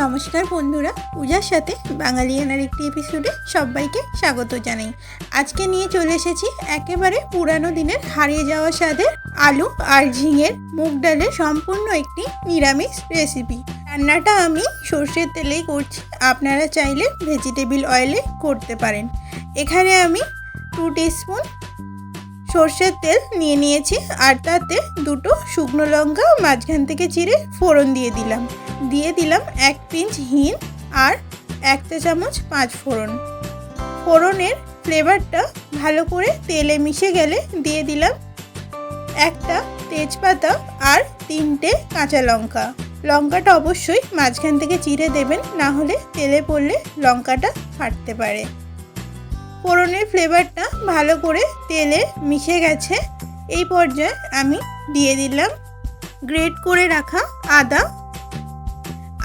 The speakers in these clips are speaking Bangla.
নমস্কার বন্ধুরা, পূজার সাথে বাঙালিয়ানার একটি এপিসোডে সবাইকে স্বাগত জানাই। আজকে নিয়ে চলে এসেছি একেবারে পুরানো দিনের হারিয়ে যাওয়া স্বাদের আলু আর ঝিঙের মুগ ডালের সম্পূর্ণ একটি নিরামিষ রেসিপি রান্নাটা আমি সর্ষের তেলেই করছি, আপনারা চাইলে ভেজিটেবিল অয়েলে করতে পারেন। এখানে আমি টু টিস্পুন সর্ষের তেল নিয়ে নিয়েছি আর তাতে দুটো শুকনো লঙ্কা মাঝখান থেকে চিড়ে ফোড়ন দিয়ে দিলাম। দিয়ে দিলাম এক পিঞ্চ হিং আর এক চা চামচ পাঁচ ফোড়ন। ফোড়নের ফ্লেভারটা ভালো করে তেলে মিশে গেলে দিয়ে দিলাম একটা তেজপাতা আর তিনটে কাঁচা লঙ্কা। লঙ্কাটা অবশ্যই মাঝখান থেকে চিড়ে দেবেন, না হলে তেলে পড়লে লঙ্কাটা ফাটতে পারে। ফোড়নের ফ্লেভারটা ভালো করে তেলে মিশে গেছে। এই পর্যায়ে আমি দিয়ে দিলাম গ্রেট করে রাখা আদা।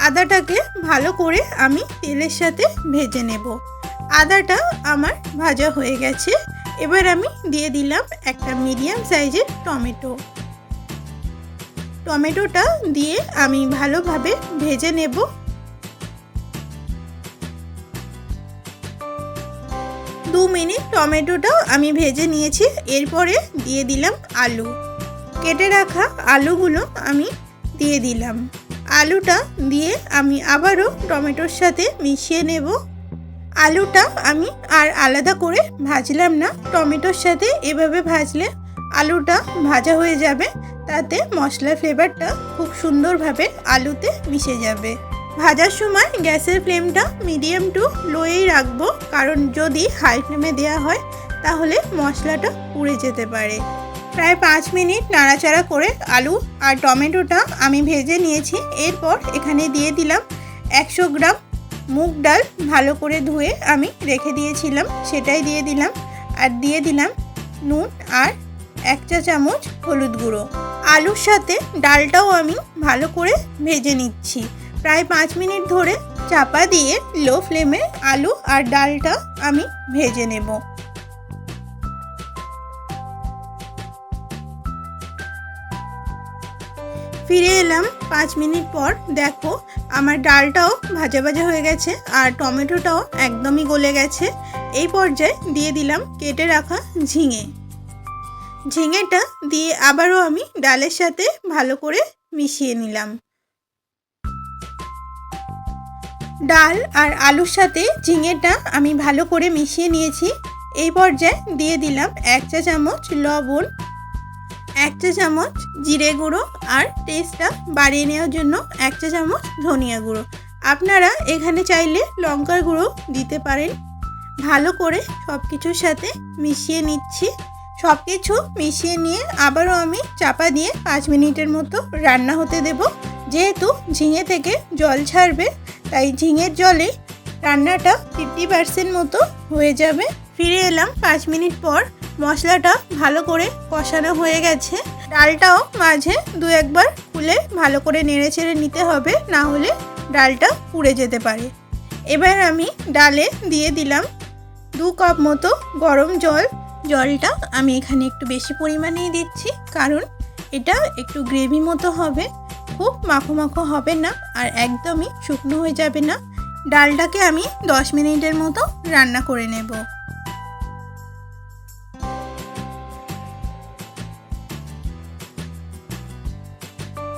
আদাটাকে ভালো করে আমি তেলের সাথে ভেজে নেব। আদাটা আমার ভাজা হয়ে গেছে। এবার আমি দিয়ে দিলাম একটা মিডিয়াম সাইজের টমেটো। টমেটোটা দিয়ে আমি ভালোভাবে ভেজে নেব। দু মিনিট টমেটোটাও আমি ভেজে নিয়েছি, এরপরে দিয়ে দিলাম আলু। কেটে রাখা আলুগুলো আমি দিয়ে দিলাম। আলুটা দিয়ে আমি আবারও টমেটোর সাথে মিশিয়ে নেব। আলুটা আমি আর আলাদা করে ভাজলাম না, টমেটোর সাথে এভাবে ভাজলে আলুটা ভাজা হয়ে যাবে, তাতে মশলার ফ্লেভারটা খুব সুন্দরভাবে আলুতে মিশে যাবে। ভাজার সময় গ্যাসের ফ্লেমটা মিডিয়াম টু লোয়েই রাখব, কারণ যদি হাই ফ্লেমে দেওয়া হয়, তাহলে মশলাটা পুড়ে যেতে পারে। প্রায় পাঁচ মিনিট নাড়াচাড়া করে আলু আর টমেটোটা আমি ভেজে নিয়েছি। এরপর এখানে দিয়ে দিলাম একশো গ্রাম মুগ ডাল ভালো করে ধুয়ে আমি রেখে দিয়েছিলাম, সেটাই দিয়ে দিলাম। আর দিয়ে দিলাম নুন আর এক চা চামচ হলুদ গুঁড়ো। আলুর সাথে ডালটাও আমি ভালো করে ভেজে নিচ্ছি। প্রায় পাঁচ মিনিট ধরে চাপা দিয়ে লো ফ্লেমে আলু আর ডালটা আমি ভেজে নেব। ফিরে এলাম পাঁচ মিনিট পর। দেখো, আমার ডালটাও ভাজা ভাজা হয়ে গেছে আর টমেটোটাও একদমই গলে গেছে। এই পর্যায়ে দিয়ে দিলাম কেটে রাখা ঝিঙে। ঝিঙেটা দিয়ে আবারও আমি ডালের সাথে ভালো করে মিশিয়ে নিলাম। ডাল আর আলুর সাথে ঝিঙেটা আমি ভালো করে মিশিয়ে নিয়েছি। এই পর্যায়ে দিয়ে দিলাম এক চা চামচ লবণ, এক চা চামচ জিরে গুঁড়ো আর টেস্টটা বাড়িয়ে নেওয়ার জন্য এক চা চামচ ধনিয়া গুঁড়ো। আপনারা এখানে চাইলে লঙ্কার গুঁড়ো দিতে পারেন। ভালো করে সব কিছুর সাথে মিশিয়ে নিচ্ছি। সব কিছু মিশিয়ে নিয়ে আবারও আমি চাপা দিয়ে পাঁচ মিনিটের মতো রান্না হতে দেব। যেহেতু ঝিঙে থেকে জল ছাড়বে তাই ঝিঙের জলে রান্নাটা ফিফটি পার্সেন্ট মতো হয়ে যাবে। ফিরে এলাম পাঁচ মিনিট পর। মশলাটা ভালো করে কষানো হয়ে গেছে। ডালটাও মাঝে দু একবার খুলে ভালো করে নেড়ে চেড়ে নিতে হবে, না হলে ডালটা পুড়ে যেতে পারে। এবার আমি ডালে দিয়ে দিলাম দু কাপ মতো গরম জল। জলটা আমি এখানে একটু বেশি পরিমাণেই দিচ্ছি, কারণ এটা একটু গ্রেভি মতো হবে। খুব মাখো মাখো হবে না আর একদমই শুকনো হয়ে যাবে না। ডালটাকে আমি দশ মিনিটের মতো রান্না করে নেব।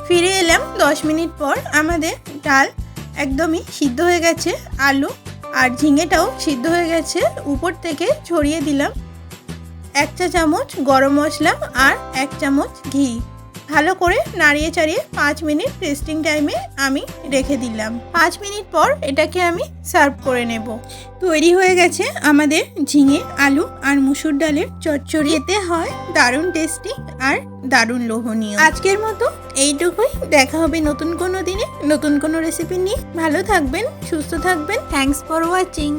ফিরে এলাম দশ মিনিট পর আমাদের ডাল একদমই সিদ্ধ হয়ে গেছে, আলু আর ঝিঙেটাও সিদ্ধ হয়ে গেছে, উপর থেকে ছড়িয়ে দিলাম। এক চা চামচ গরম মশলা আর এক চামচ ঘি। ভালো করে নাড়িয়ে চাড়িয়ে পাঁচ মিনিট রেস্টিং টাইমে আমি রেখে দিলাম। পাঁচ মিনিট পর এটাকে আমি সার্ভ করে নেব। তৈরি হয়ে গেছে আমাদের ঝিঙে, আলু আর মুসুর ডালের চচ্চড়ি। এতে হয় দারুণ টেস্টি আর দারুণ লোভনীয়। আজকের মতো এইটুকুই। দেখা হবে নতুন কোনো দিনে, নতুন কোনো রেসিপি নিয়ে। ভালো থাকবেন, সুস্থ থাকবেন। Thanks for watching